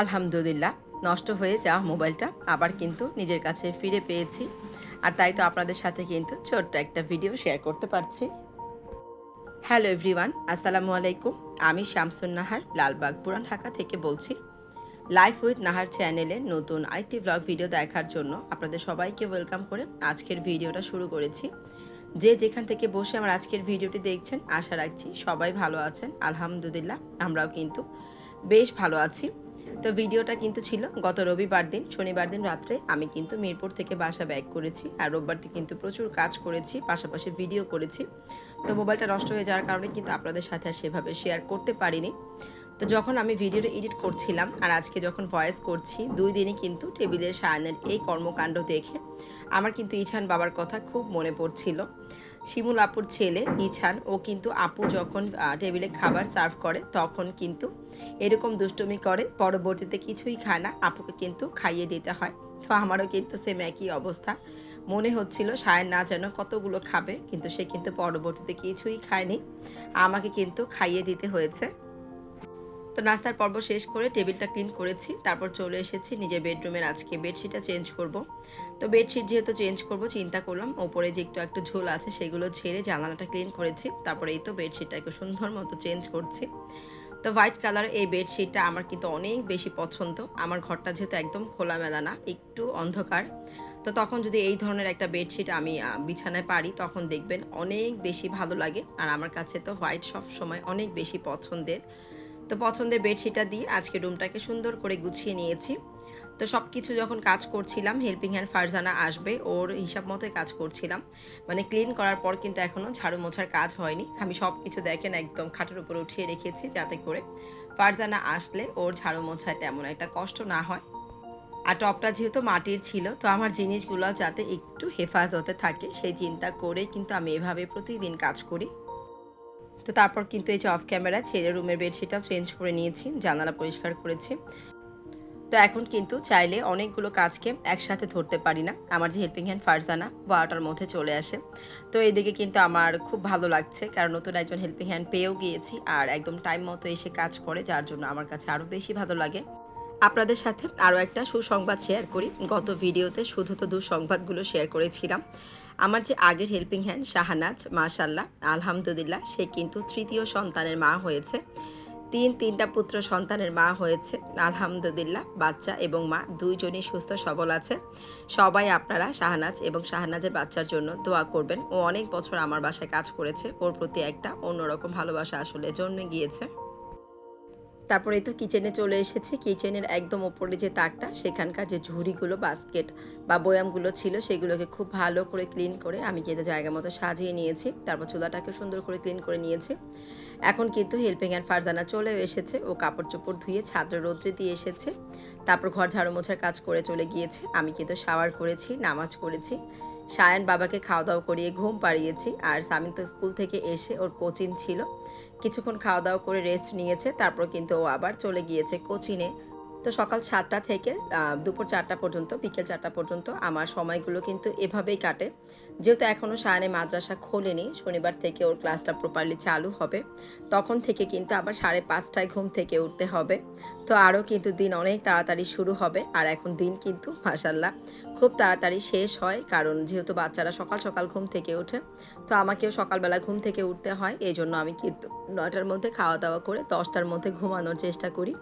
আলহামদুলিল্লাহ, নষ্ট হয়ে যাওয়া মোবাইলটা আবার কিন্তু নিজের কাছে ফিরে পেয়েছি। আর তাই তো আপনাদের সাথে কিন্তু ছোট্ট একটা ভিডিও শেয়ার করতে পারছি। হ্যালো এভরিওয়ান আসসালামু আলাইকুম। আমি শামসুন নাহার, লালবাগ, পুরান ঢাকা থেকে বলছি। লাইফ উইথ নাহার চ্যানেলে নতুন আরেকটি ব্লগ ভিডিও দেখার জন্য আপনাদের সবাইকে ওয়েলকাম করে আজকের ভিডিওটা শুরু করেছি। যে যেখান থেকে বসে আমার আজকের ভিডিওটি দেখছেন, আশা রাখছি সবাই ভালো আছেন। আলহামদুলিল্লাহ, আমরাও কিন্তু বেশ ভালো আছি। তো ভিডিওটা কিন্তু ছিল গত রবিবার দিন, শনিবার দিন রাত্রে। আমি কিন্তু মিরপুর থেকে বাসা ব্যাক করেছি আর রোববার দিন কিন্তু প্রচুর কাজ করেছি, পাশাপাশি ভিডিও করেছি। তো মোবাইলটা নষ্ট হয়ে যাওয়ার কারণে কিন্তু আপনাদের সাথে আর সেভাবে শেয়ার করতে পারিনি। তো যখন আমি ভিডিওটা এডিট করছিলাম আর আজকে যখন ভয়েস করছি, দুই দিনই কিন্তু টেবিলের সায়নের এই কর্মকাণ্ড দেখে আমার কিন্তু ইছান বাবার কথা খুব মনে পড়ছিল। শিমুল আপুর ছেলে ইছান, ও কিন্তু আপু যখন টেবিলে খাবার সার্ভ করে, তখন কিন্তু এরকম দুষ্টুমি করে, পরবর্তীতে কিছুই খায় না, আপুকে কিন্তু খাইয়ে দিতে হয়। তো আমারও কিন্তু সেম একই অবস্থা। মনে হচ্ছিল সায়ন না যেন কতগুলো খাবে, কিন্তু সে কিন্তু পরবর্তীতে কিছুই খায়নি। আমাকে কিন্তু খাইয়ে দিতে হয়েছে। তো নাস্তার পর্ব শেষ করে টেবিলটা ক্লিন করেছি, তারপর চলে এসেছি নিজের বেডরুমের আজকে বেডশিটটা চেঞ্জ করব। তো বেডশিট যেহেতু চেঞ্জ করব, চিন্তা করলাম ওপরে যে একটু একটু ঝোল আছে সেগুলো ছেড়ে জানালাটা ক্লিন করেছি, তারপরে এই তো বেডশিটটা একটু সুন্দর মতো চেঞ্জ করছি। তো হোয়াইট কালার এই বেডশিটটা আমার কিন্তু অনেক বেশি পছন্দ, আমার ঘরটা যেহেতু একদম খোলামেলা না, একটু অন্ধকার। তো তখন যদি এই ধরনের একটা বেডশিট আমি বিছানায় পারি, তখন দেখবেন অনেক বেশি ভালো লাগে, আর আমার কাছে তো হোয়াইট সব সময় অনেক বেশি পছন্দের। তো পছন্দের বেডশিটটা দিয়ে আজকে রুমটাকে সুন্দর করে গুছিয়ে নিয়েছি। তো সব কিছু যখন কাজ করছিলাম, হেল্পিং হ্যান্ড ফারজানা আসবে, ওর হিসাব মতোই কাজ করছিলাম। মানে ক্লিন করার পর কিন্তু এখনও ঝাড়ু মোছার কাজ হয়নি। আমি সব কিছু দেখেন একদম খাটের উপরে উঠিয়ে রেখেছি যাতে করে ফারজানা আসলে ওর ঝাড়ু মোছায় তেমন একটা কষ্ট না হয়। আর টপটা যেহেতু মাটির ছিল, তো আমার জিনিসগুলো যাতে একটু হেফাজতে থাকে, সেই চিন্তা করে কিন্তু আমি এভাবে প্রতিদিন কাজ করি। তো তারপর কিন্তু এই যে অফ ক্যামেরা ছেলে রুমের বেডশিটটাও চেঞ্জ করে নিয়েছি, জানালা পরিষ্কার করেছি। তো এখন কিন্তু চাইলে অনেকগুলো কাজকে একসাথে ধরতে পারি না। আমার যে হেল্পিং হ্যান্ড ফারজানা বারোটার মধ্যে চলে আসে। তো এদিকে কিন্তু আমার খুব ভালো লাগছে, কারণ নতুন একজন হেল্পিং হ্যান্ড পেয়েও গিয়েছি, আর একদম টাইম মতো এসে কাজ করে, যার জন্য আমার কাছে আরও বেশি ভালো লাগে। আপনাদের সাথে আরও একটা সুসংবাদ শেয়ার করি। গত ভিডিওতে শুধু তো দুঃসংবাদগুলো শেয়ার করেছিলাম। আমার যে আগের হেল্পিং হ্যান্ড শাহানাজ মাশাল্লাহ আলহামদুলিল্লাহ, সে কিন্তু তৃতীয় সন্তানের মা হয়েছে। তিন, তিনটা পুত্র সন্তানের মা হয়েছে। আলহামদুলিল্লাহ, বাচ্চা এবং মা দুইজনই সুস্থ, সবল আছে। সবাই আপনারা শাহনাজ এবং শাহনাজের বাচ্চার জন্য দোয়া করবেন। ও অনেক বছর আমার বাসায় কাজ করেছে। ওর প্রতি একটা অন্যরকম ভালোবাসা আসলে জন্মে গিয়েছে। তারপরে তো কিচেনে চলে এসেছে। কিচেনের একদম ওপরে যে তাকটা, সেখানকার যে ঝুড়িগুলো বাস্কেট বা বয়ামগুলো ছিল, সেগুলোকে খুব ভালো করে ক্লিন করে আমি কিন্তু জায়গা মতো সাজিয়ে নিয়েছি। তারপর চুলাটাকে সুন্দর করে ক্লিন করে নিয়েছি। এখন কিন্তু হেল্পিং হ্যান্ড ফারজানা চলে এসেছে। ও কাপড় চোপড় ধুয়ে ছাত্র রোদ্রে দিয়ে এসেছে। তারপর ঘর ঝাড়ু মোছার কাজ করে চলে গিয়েছে। আমি কিন্তু শাওয়ার করেছি, নামাজ করেছি। সায়ান বাবাকে খাওয়া দাওয়া করিয়ে ঘুম পাড়িয়েছি আর সামিন তো স্কুল থেকে এসে ওর কোচিং ছিল। কিছুক্ষণ খাওয়া দাওয়া করে রেস্ট নিয়েছে, তারপর কিন্তু ও আবার চলে গিয়েছে কোচিংয়ে তো সকাল সাতটা থেকে দুপুর চারটা পর্যন্ত, বিকেল চারটা পর্যন্ত আমার সময়গুলো কিন্তু এভাবেই কাটে। যেহেতু এখনও সায়নে মাদ্রাসা খোলেনি, শনিবার থেকে ওর ক্লাসটা প্রপারলি চালু হবে, তখন থেকে কিন্তু আবার সাড়ে পাঁচটায় ঘুম থেকে উঠতে হবে। তো আরও কিন্তু দিন অনেক তাড়াতাড়ি শুরু হবে, আর এখন দিন কিন্তু মাসাল্লাহ খুব তাড়াতাড়ি শেষ হয়, কারণ যেহেতু বাচ্চারা সকাল সকাল ঘুম থেকে ওঠে, তো আমাকেও সকালবেলা ঘুম থেকে উঠতে হয় এই জন্য আমি কিন্তু নয়টার মধ্যে খাওয়া দাওয়া করে দশটার মধ্যে ঘুমানোর চেষ্টা করি।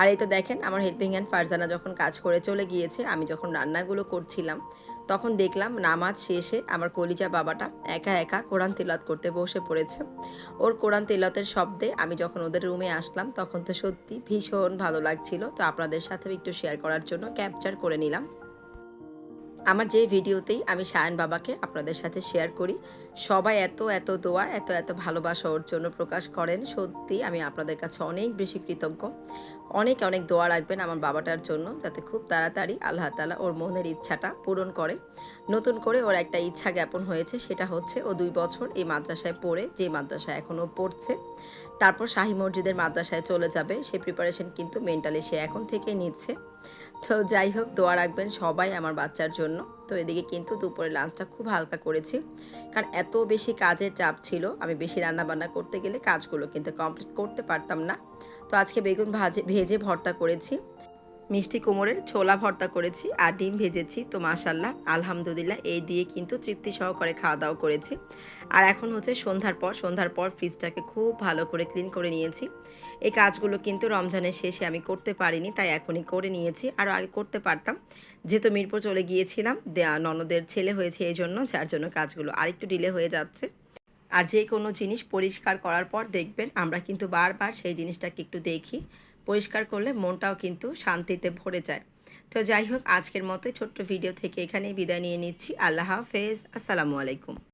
আর এই তো দেখেন, আমার হেল্পিং হ্যান্ড ফারজানা যখন কাজ করে চলে গিয়েছে, আমি যখন রান্নাগুলো করছিলাম, তখন দেখলাম নামাজ শেষে আমার কলিজা বাবাটা একা একা কোরআন তেলাত করতে বসে পড়েছে। ওর কোরআন তেলাতের শব্দে আমি যখন ওদের রুমে আসলাম, তখন তো সত্যি ভীষণ ভালো লাগছিল। তো আপনাদের সাথেও একটু শেয়ার করার জন্য ক্যাপচার করে নিলাম। আমার যে ভিডিওতেই আমি সায়ন বাবাকে আপনাদের সাথে শেয়ার করি, সবাই এত এত দোয়া, এত এত ভালোবাসা ওর জন্য প্রকাশ করেন। সত্যি আমি আপনাদের কাছে অনেক বেশি কৃতজ্ঞ। অনেক অনেক দোয়া রাখবেন আমার বাবাটার জন্য যাতে খুব তাড়াতাড়ি আল্লাহ তালা ওর মনের ইচ্ছাটা পূরণ করে। নতুন করে ওর একটা ইচ্ছা জ্ঞাপন হয়েছে, সেটা হচ্ছে ও দুই বছর এই মাদ্রাসায় পড়ে, যে মাদ্রাসায় এখনও পড়ছে, তারপর শাহী মসজিদের মাদ্রাসায় চলে যাবে। সে প্রিপারেশন কিন্তু মেন্টালি সে এখন থেকে নিচ্ছে। তো যাই হোক, দোয়া রাখবেন সবাই আমার বাচ্চার জন্য। তো এদিকে কিন্তু দুপুরে লাঞ্চটা খুব হালকা করেছি। কারণ এত বেশি কাজের চাপ ছিল, আমি বেশি রান্না বান্না করতে গেলে কাজগুলো কিন্তু কমপ্লিট করতে পারতাম না। তো আজকে বেগুন ভাজে, ভেজে ভর্তা করেছি। মিষ্টি কুমড়ের ছোলা ভর্তা করেছি আর ডিম ভেজেছি, তো মাশাল্লাহ আলহামদুলিল্লাহ। এই দিয়ে কিন্তু তৃপ্তি সহকারে খাওয়া দাওয়া করেছি। আর এখন হচ্ছে সন্ধ্যার পর সন্ধ্যার পর ফ্রিজটাকে খুব ভালো করে ক্লিন করে নিয়েছি। এই কাজগুলো কিন্তু রমজানের শেষে আমি করতে পারিনি, তাই এখনই করে নিয়েছি। আরও আগে করতে পারতাম, যেহেতু মিরপুর চলে গিয়েছিলাম ননদের ছেলে হয়েছে এই জন্য যার জন্য কাজগুলো আরেকটু ডিলে হয়ে যাচ্ছে। আর যে কোনো জিনিস পরিষ্কার করার পর দেখবেন, আমরা কিন্তু বারবার সেই জিনিসটাকে একটু দেখি। পরিষ্কার করলে মনটাও কিন্তু শান্তিতে ভরে যায়। তো যাই হোক, আজকের মতো ছোট্ট ভিডিও থেকে এখানেই বিদায় নিয়ে নিচ্ছি। আল্লাহ হাফেজ। আসসালামু আলাইকুম।